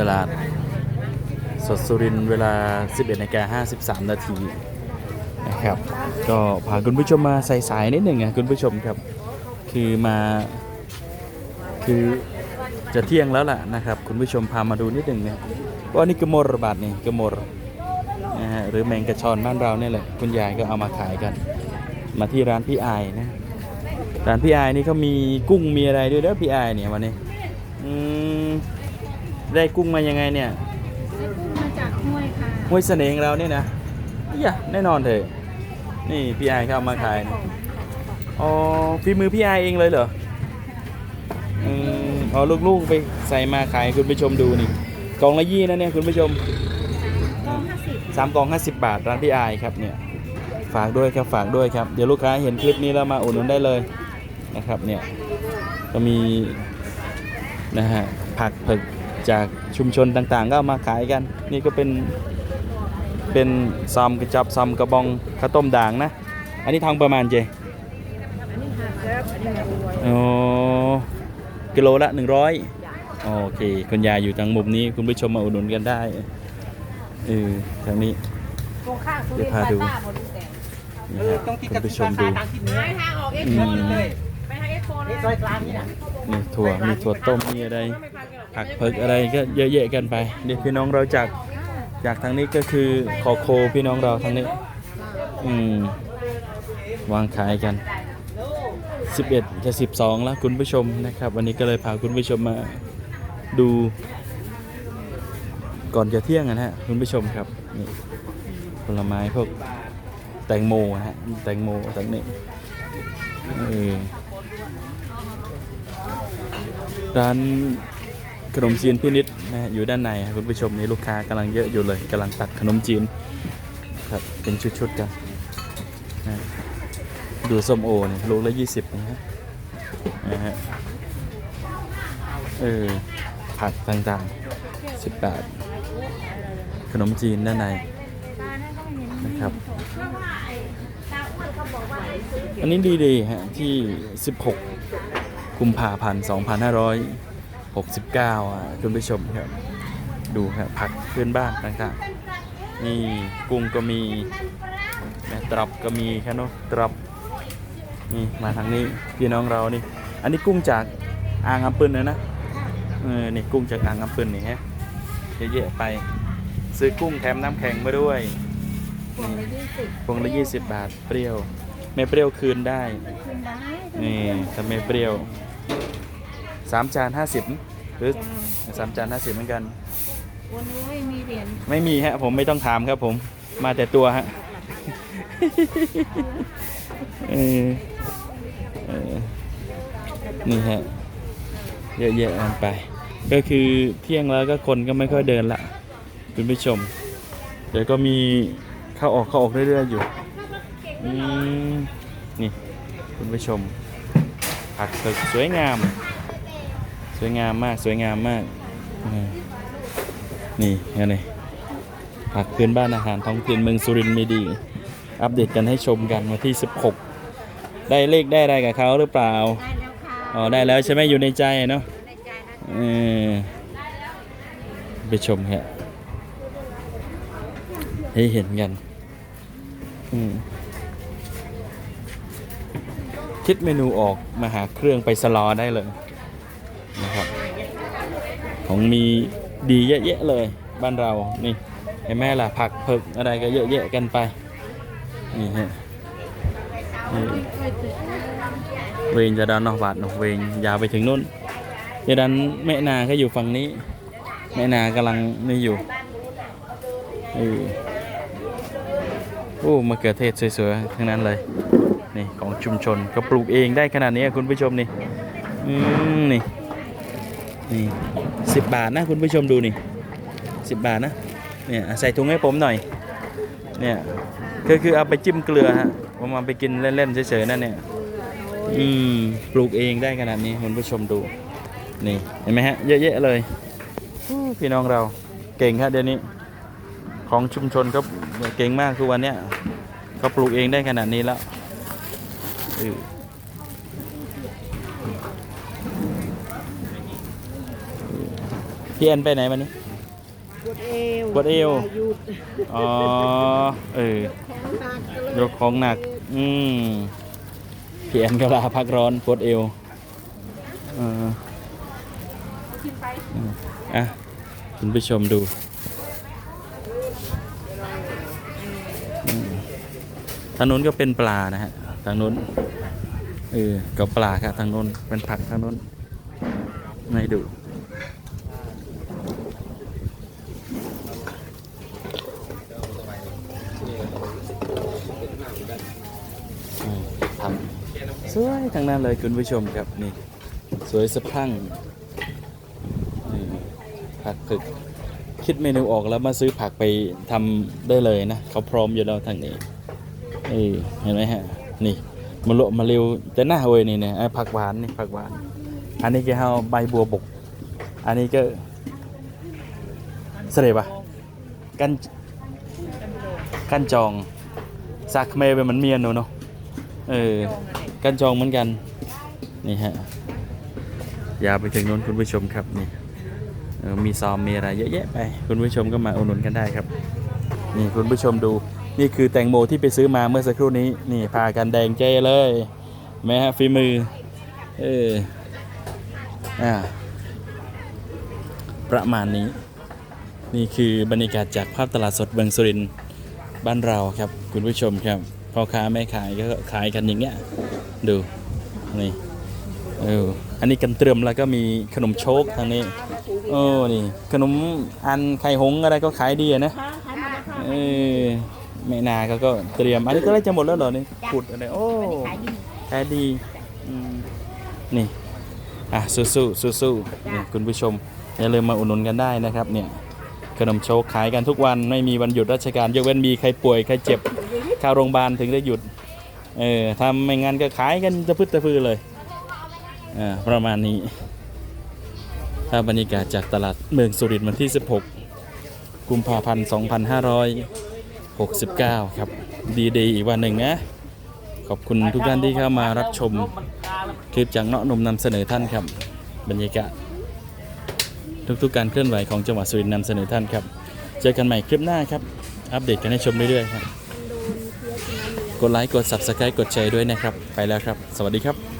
ตลาด สดสุรินเวลา 11นาฬิกา53 นาทีนะครับ ก็พาคุณผู้ชมมาใส่สายนิดหนึ่งอะคุณผู้ชมครับ คือมา คือจะเที่ยงแล้วล่ะนะครับ คุณผู้ชมพามาดูนิดหนึ่งเนี่ยว่านี่กระมรบาทนี่กระมรนะฮะหรือแมงกระชอนบ้านเราเนี่ยแหละคุณยายก็เอามาขายกัน มาที่ร้านพี่ไอนะร้านพี่ไอนี่เขามีกุ้งมีอะไรด้วยเด้อพี่ไอเนี่ยวันนี้อืม ได้กุ้งมายังไงเนี่ยได้กุ้งมาจากห้วยค่ะห้วยเสน่ห์ของเราเนี่ยนะอย่าแน่นอนเถอะนี่พี่อายเขาเอามาขายนะอ๋อฝีมือพี่อายเองเลยเหรออืมอ๋อลูกๆไปใส่มาขายให้คุณผู้ชมดูนี่กล่องละยี่นะเนี่ยคุณผู้ชมกล่องห้าสิบสามกล่อง50 บาทร้านพี่อายครับเนี่ยฝากด้วยครับฝากด้วยครับเดี๋ยวลูกค้าเห็นคลิปนี้แล้วมาอุดหนุนได้เลยนะครับเนี่ยก็มีนะฮะผักเผือก จากชุมชนต่างๆ ก็เอามาขายกัน นี่ก็เป็นเป็นซอมกระจับซอมกระบองข้าวต้มด่างนะ อันนี้ทองประมาณเจอันนี้ห้าสิบอันนี้แบบรวยอ๋อกิโลละ 100 โอเค คุณยายอยู่ทางมุมนี้คุณผู้ชมมาอุดหนุนกันได้เออทางนี้ตรงข้างสุเดี๋ริยวนทพาร์ดูปาต้าหมดแต่นะฮะคุณผู้ชมดูไปทางออกเอ็กโฟนเลย นเลยซอยกลางนี่นะมีถั่วมีถั่วต้มมีอะไร ผักเพิกอะไรก็เยอะแยะกันไปเดี๋ยวพี่น้องเราจากจากทางนี้ก็คือขอโคพี่น้องเราทางนี้อืมวางขายกัน 11 จะ 12 แล้วคุณผู้ชมนะครับ วันนี้ก็เลยพาคุณผู้ชมมาดูก่อนจะเที่ยงอะนะฮะคุณผู้ชมครับนี่ผลไม้พวกแตงโมฮะแตงโมทางนี้เออ ร้านขนมจีนพี่นิดนะอยู่ด้านในคุณผู้ชมนี่ลูกค้ากำลังเยอะอยู่เลยกำลังตักขนมจีนครับเป็นชุดๆกันนะดูส้มโอเนี่ยลูกละยี่สิบนะฮะนะฮะเออผักต่างๆสิบบาทขนมจีนด้านในนะครับ อันนี้ดีๆฮะที่ 16 กุมภาพันธ์ 2569อะคุณผู้ชมครับ ดูครับผักเพื่อนบ้านต่างๆนี่กุ้งก็มีนะตรับก็มีแค่นกตรับนี่มาทางนี้พี่น้องเรานี่ อันนี้กุ้งจากอ่างอัมปืนเลยนะเออนี่กุ้งจากอ่างอัมปืนนี่ฮะเยอะๆไป ซื้อกุ้งแถมน้ำแข็งมาด้วยพวงละยี่สิบพวงละ20บาทเปรี้ยว ไม่เปรี้ยวคืนได้ คืนได้นี่ทำไมเปรี้ยวสามจานห้าสิบหรือสามจานห้าสิบเหมือนกัน วันนี้ไม่มีเหรียญไม่มีฮะ ผมไม่ต้องถามครับผม มาแต่ตัวฮะเออเออนี่ฮะ เยอะแยะกันไป ก็คือเที่ยงแล้วก็คนก็ไม่ค่อยเดินละคุณผู้ชม เดี๋ยวก็มีเข้าออกเข้าออกเรื่อยๆอยู่อืม นี่คุณผู้ชม ผักเผือกสวยงาม สวยงามมากสวยงามมากอืมนี่ไงนี่ผักพื้นบ้านอาหารท้องถิ่นเมืองสุรินทร์มีดี อัปเดตกันให้ชมกันวันที่ 16 ได้เลขได้อะไรกับเขาหรือเปล่าได้แล้วค่ะอ๋อ ได้แล้วใช่ไหมอยู่ในใจเนาะในใจนะเออไปชมครับให้เห็นกัน อืม คิดเมนูออกมาหาเครื่องไปสลอได้เลยนะครับ ของมีดีเยอะแยะเลยบ้านเรานี่เห็นไหมล่ะผักเผือกอะไรก็เยอะแยะกันไปนี่ฮะนี่เวงจะดานนอกบาทนอกเวงยาวไปถึงนู่นเดี๋ยวนั้นแม่นาก็อยู่ฝั่งนี้ แม่นากำลังนี่อยู่ออโอ้มะเขือเทศสวยๆทั้งนั้นเลย นี่ของชุมชนก็ปลูกเองได้ขนาดนี้คุณผู้ชมนี่อืมนี่นี่สิบบาทนะคุณผู้ชมดูนี่สิบบาทนะเนี่ยใส่ถุงให้ผมหน่อยเนี่ยคือคือเอาไปจิ้มเกลือฮะผมเอาไปกินเล่นๆเฉยๆนั่นเนี่ยอืมปลูกเองได้ขนาดนี้คุณผู้ชมดูนี่เห็นไหมฮะเยอะแยะเลยพี่น้องเราเก่งครับเดี๋ยวนี้ ของชุมชนเขาเก่งมากคือวันเนี้ยเขาปลูกเองได้ขนาดนี้แล้ว เออพี่แอนไปไหนวันนี้ไดเอวปวดเอวหยุดอ๋อ เออของหนักก็เลยยกของหนัก อืมเพียนก็ลาพักร้อนปวดเอวเอออืมอะ คุณผู้ชมดูอืมทางนู้นก็เป็นปลานะฮะ ทางโน้น เออก็ปลาครับทางโน้น เป็นผักทางโน้นให้ดูทำสวยทั้งนั้นเลยคุณผู้ชมครับนี่ สวยสะพรั่งนี่ผักผึกคิดเมนูออกแล้วมาซื้อผักไปทำได้เลยนะ เขาพร้อมอยู่แล้วทางนี้ เออเห็นไหมฮะ นี่มาโลมาเร็วจะหน้าเว้ยนี่เนี่ยผักหวานนี่ผักหวาน อันนี้ก็เอาใบบัวบก อันนี้ก็เสด็จปะกันกันจองซากเมย์เป็นมันเมียนหนูเนาะเออกันจองเหมือนกันนี่ฮะยาวไปถึงนู้นคุณผู้ชมครับนี่มีซอมมีอะไรเยอะแยะไป คุณผู้ชมก็มาอุดหนุนกันได้ครับ นี่คุณผู้ชมดู นี่คือแตงโมที่ไปซื้อมาเมื่อสักครู่นี้ นี่พากันแดงเจ้เลยแม่ฮะฝีมือ เอออ่าประมาณนี้ นี่คือบรรยากาศจากภาพตลาดสดเมืองสุรินทร์บ้านเราครับ คุณผู้ชมครับพ่อค้าแม่ขายก็ขายกันอย่างเงี้ยดูนี่เอออันนี้กันเตรียมแล้วก็มีขนมโชคทางนี้โอ้นี่ขนมอันไข่หงอะไรก็ขายดีนะเออ แม่นาเขาก็เตรียม อันนี้ก็ได้จะหมดแล้วเหรอนี่ขุดอะไรโอ้ขายดีขายดีอืมนี่อะสู้สู้สู้สู้ๆนี่คุณผู้ชมอย่าลืมมาอุดหนุนกันได้นะครับ เนี่ยขนมโชคขายกันทุกวันไม่มีวันหยุดราชการยกเว้นมีใครป่วยใครเจ็บเข้าโรงพยาบาลถึงได้หยุดเออทำไม่งั้นก็ขายกันตะพึดตะพือเลยอ่าประมาณนี้ถ้าบรรยากาศจากตลาดเมืองสุรินทร์วันที่ 16 กุมภาพันธ์ 69 ครับ ดีเดย์อีกวันหนึ่งนะ ขอบคุณทุกท่านที่เข้ามารับชม คลิปจากเนาะนมนำเสนอท่านครับ บรรยากาศทุกๆการเคลื่อนไหวของจังหวัดสุรินทร์นำเสนอท่านครับ เจอกันใหม่คลิปหน้าครับ อัปเดตกันให้ชมเรื่อยๆครับ กดไลค์ กด Subscribe กดแชร์ด้วยนะครับ ไปแล้วครับ สวัสดีครับ